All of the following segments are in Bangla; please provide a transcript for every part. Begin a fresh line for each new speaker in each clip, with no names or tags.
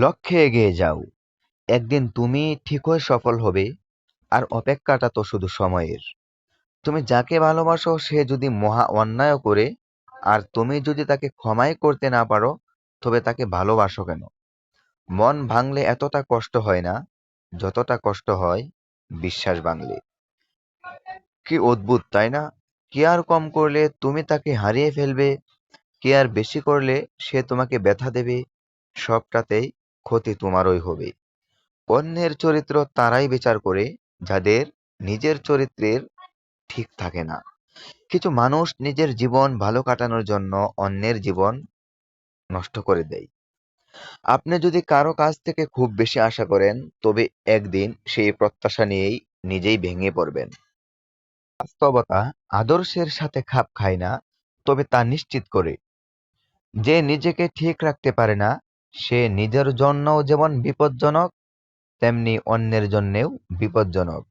লক্ষ্যে এগিয়ে যাও। একদিন তুমি ঠিকই সফল হবে, আর অপেক্ষাটা তো শুধু সময়ের। তুমি যাকে ভালোবাসো, সে যদি মহা অন্যায় করে, আর তুমি যদি তাকে ক্ষমাই করতে না পারো, তবে তাকে ভালোবাসো কেন? মন ভাঙলে এতটা কষ্ট হয় না, যতটা কষ্ট হয় বিশ্বাস ভাঙলে। কি অদ্ভুত, তাই না? কে আর কম করলে তুমি তাকে হারিয়ে ফেলবে? কে আর বেশি করলে সে তোমাকে ব্যথা দেবে? সবটাতেই ক্ষতি তোমারই হবে। অন্যের চরিত্র তারাই বিচার করে, যাদের নিজের চরিত্রের ঠিক থাকে না। কিছু মানুষ নিজের জীবন ভালো কাটানোর জন্য অন্যের জীবন নষ্ট করে দেয়। আপনি যদি কারও কাছ থেকে খুব বেশি আশা করেন, তবে একদিন সেই প্রত্যাশা নিয়েই নিজেই ভেঙে পড়বেন। বাস্তবতা আদর্শের সাথে খাপ খায় না, তবে তা নিশ্চিত করে। যে নিজেকে ঠিক রাখতে পারে না সে নিজের জন্যও যেমন বিপজ্জনক, তেমনি অন্যের জন্যেও বিপজ্জনক।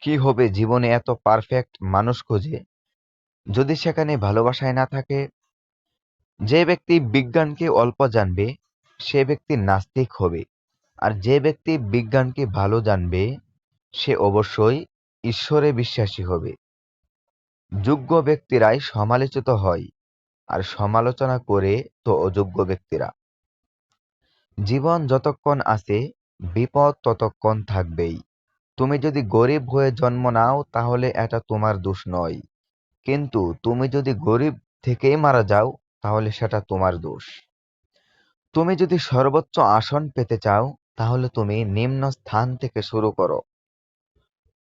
কি হবে জীবনে এত পারফেক্ট মানুষ খুঁজে? যদি সেখানে ভালোবাসায় না থাকে? যে ব্যক্তি বিজ্ঞানকে অল্প জানবে, সে ব্যক্তি নাস্তিক হবে। আর যে ব্যক্তি বিজ্ঞানকে ভালো জানবে, সে অবশ্যই ঈশ্বরে বিশ্বাসী হবে। যোগ্য ব্যক্তিরাই সমালোচিত হয়, আর সমালোচনা করে তো অযোগ্য ব্যক্তিরা। জীবন যতক্ষণ আছে, বিপদ ততক্ষণ থাকবেই। তুমি যদি গরিব হয়ে জন্ম নাও, তাহলে এটা তোমার দোষ নয়। কিন্তু তুমি যদি গরিব থেকেই মারা যাও, তাহলে সেটা তোমার দোষ। তুমি যদি সর্বোচ্চ আসন পেতে চাও, তাহলে তুমি নিম্ন স্থান থেকে শুরু করো।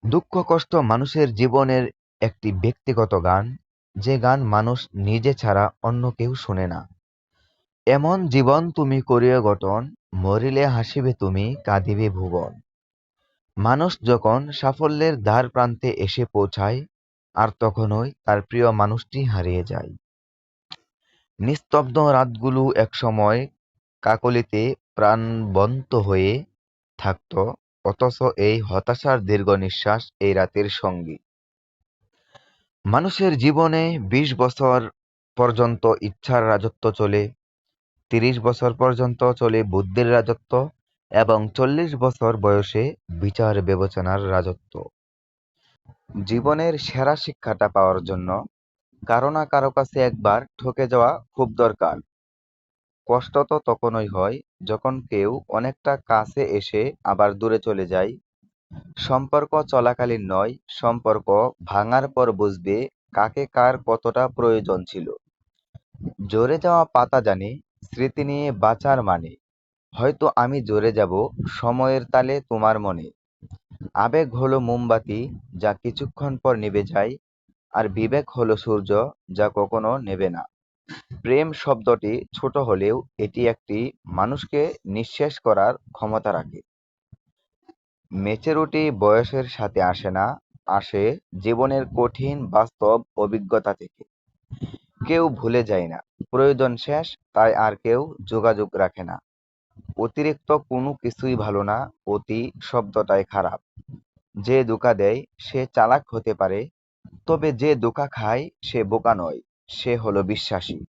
দুঃখ কষ্ট মানুষের জীবনের একটি ব্যক্তিগত গান। যে গান মানুষ নিজে ছাড়া অন্য কেউ শোনে না। এমন জীবন তুমি করিও গঠন, মরিলে হাসিবে তুমি, কাঁদিবে ভুবন। মানুষ যখন সাফল্যের দ্বার প্রান্তে এসে পৌঁছায়, আর তখনই তার প্রিয় মানুষটি হারিয়ে যায়। নিস্তব্ধ রাতগুলো একসময় কাকলিতে প্রাণবন্ত হয়ে থাকত, অথচ এই হতাশার দীর্ঘ নিঃশ্বাস এই রাতের সঙ্গী। মানুষের জীবনে বিশ বছর পর্যন্ত ইচ্ছার রাজত্ব চলে তিরিশ বছর পর্যন্ত চলে বুদ্ধির রাজত্ব এবং চল্লিশ বছর বয়সে বিচার বিবেচনার রাজত্ব। জীবনের সেরা শিক্ষাটা পাওয়ার জন্য কারও না কারও কাছে একবার ঠকে যাওয়া খুব দরকার। কষ্ট তো তখনই হয় যখন কেউ অনেকটা কাছে এসে আবার দূরে চলে যায়। সম্পর্ক চলাকালীন নয়, সম্পর্ক ভাঙার পর বুঝবে কাকে কার কতটা প্রয়োজন ছিল। জোরে যাওয়া পাতা জানে স্মৃতি নিয়ে বাঁচার মানে? হয়তো আমি জোরে যাব সময়ের তালে তোমার মনে। আবেগ হলো মোমবাতি যা কিছুক্ষণ পর নিভে যায়, আর বিবেক হলো সূর্য যা কখনো নেবে না। প্রেম শব্দটি ছোট হলেও এটি একটি মানুষকে নিঃশেষ করার ক্ষমতা রাখে। মেচেরুটি বয়সের সাথে আসে না, আসে জীবনের কঠিন বাস্তব অভিজ্ঞতা থেকে। কেউ ভুলে যায় না। প্রয়োজন শেষ, তাই আর কেউ যোগাযোগ রাখে না। অতিরিক্ত কোনো কিছুই ভালো না, অতি শব্দটাই খারাপ। যে দোকা দেয়, সে চালাক হতে পারে, তবে যে দোকা খায়, সে বোকা নয়, সে হলো বিশ্বাসী।